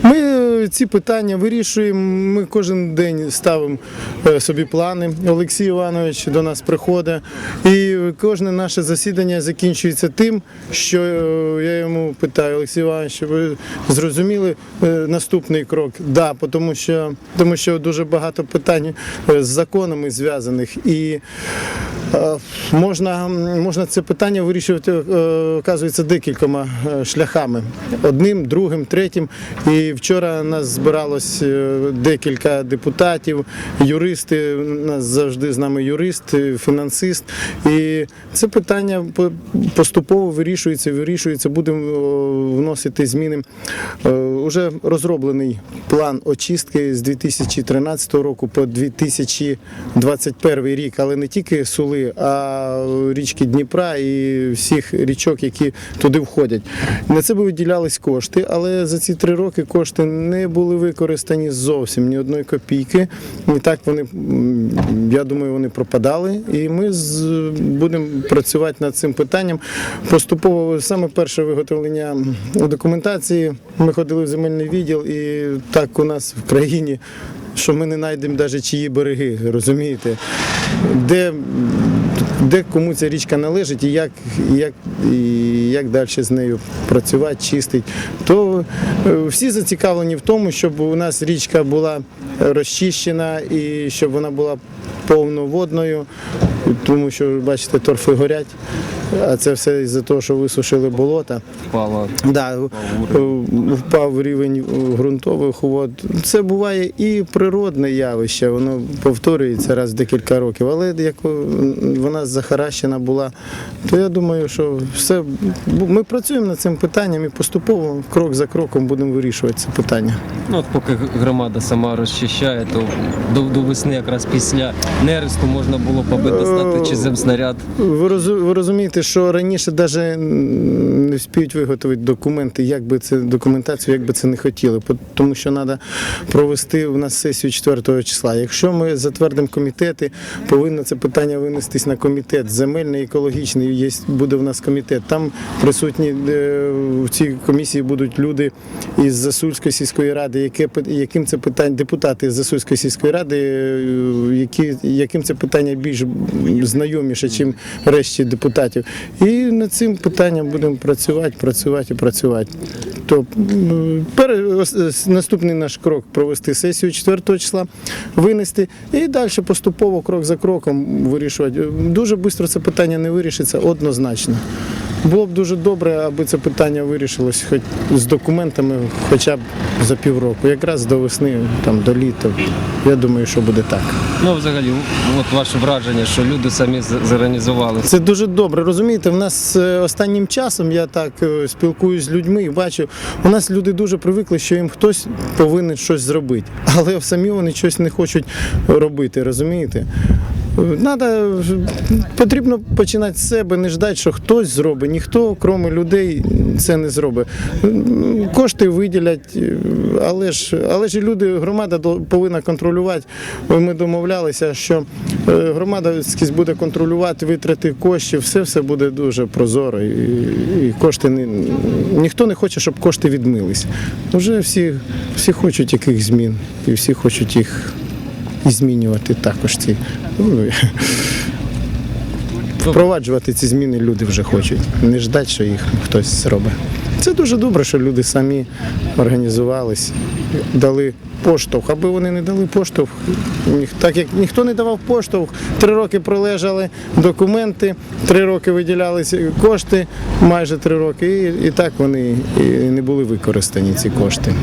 Ми е, ці питання вирішуємо. Ми кожен день ставимо е, собі плани. Олексій Іванович до нас приходить, і кожне наше засідання закінчується тим, що е, я йому питаю, Олексій Іванович, ви зрозуміли е, наступний крок? Да, тому що тому що дуже багато питань з законами зв'язаних і. Можна, можна це питання вирішувати, оказується, декількома шляхами. Одним, другим, третім. І вчора нас збиралось е, декілька депутатів, юристи. У нас завжди з нами юрист, е, фінансист. І це питання поступово вирішується, вирішується. Будемо вносити зміни. Е, Уже розроблений план очистки з 2013 року по 2021 рік, але не тільки Сули, а річки Дніпра і всіх річок, які туди входять. На це би виділялись кошти, але за ці три роки кошти не були використані зовсім ні одної копійки. І так вони, я думаю, вони пропадали. І ми будемо працювати над цим питанням. Поступово саме перше виготовлення документації. Ми ходили в земельний відділ, і так у нас в країні. Що ми не знайдемо навіть чиї береги, розумієте? Де, де кому ця річка належить і як, як, і як далі з нею працювати, чистити. То е, всі зацікавлені в тому, щоб у нас річка була розчищена і щоб вона була повноводною, тому що, бачите, торфи горять, а це все із-за того, що висушили болота. впала. Да, е, впав рівень е, ґрунтових вод. Це буває і природне явище, воно повторюється раз в декілька років. Але як е, вона захаращена була, то я думаю, що все ми працюємо над цим питанням і поступово, крок за кроком, будемо вирішувати це питання. Ну, от поки громада сама розчищає, то до, до весни якраз після нересту можна було б аби чи земснаряд. Ви, ви розумієте, що раніше навіть не вспіють виготовити документи, як би це документацію, як би це не хотіли, тому що треба провести у нас сесію 4 числа. Якщо ми затвердимо комітети, повинно це питання винестись на комітет земельний, екологічний. Є буде в нас комітет. Там присутні е, в цій комісії будуть люди із Засульської сільської ради, яке яким це питання депутати з Засульської сільської ради, е, які яким це питання більш знайоміше, ніж решті депутатів. І над цим питанням будемо працювати, працювати і працювати. То наступний наш крок провести сесію 4 числа, винести і далі поступово, крок за кроком вирішувати. Дуже швидко це питання не вирішиться однозначно. Було б дуже добре, аби це питання вирішилось хоч з документами хоча б за півроку, якраз до весни, там до літа. Я думаю, що буде так. Ну, взагалі, от ваше враження, що люди самі зорганізували. Це дуже добре. Розумієте, в нас е, останнім часом я так е, спілкуюсь з людьми і бачу, у нас люди дуже привикли, що їм хтось повинен щось зробити, але самі вони щось не хочуть робити, розумієте? Надо, потрібно починати з себе, не ждати, що хтось зробить. Ніхто, крім людей, це не зробить. Кошти виділять, але ж, але ж і люди, громада повинна контролювати. Ми домовлялися, що е, громада буде контролювати витрати коштів, все все буде дуже прозоро. І, і кошти не, ніхто не хоче, щоб кошти відмились. Вже всі, всі хочуть яких змін, і всі хочуть їх і змінювати також ці. Ну, Впроваджувати ці зміни люди вже хочуть. Не ждать, що їх хтось зробить. Це дуже добре, що люди самі організувались, дали поштовх. Аби вони не дали поштовх, так як ніхто не давав поштовх, три роки пролежали документи, три роки виділялися кошти, майже три роки, і, і так вони і не були використані ці кошти.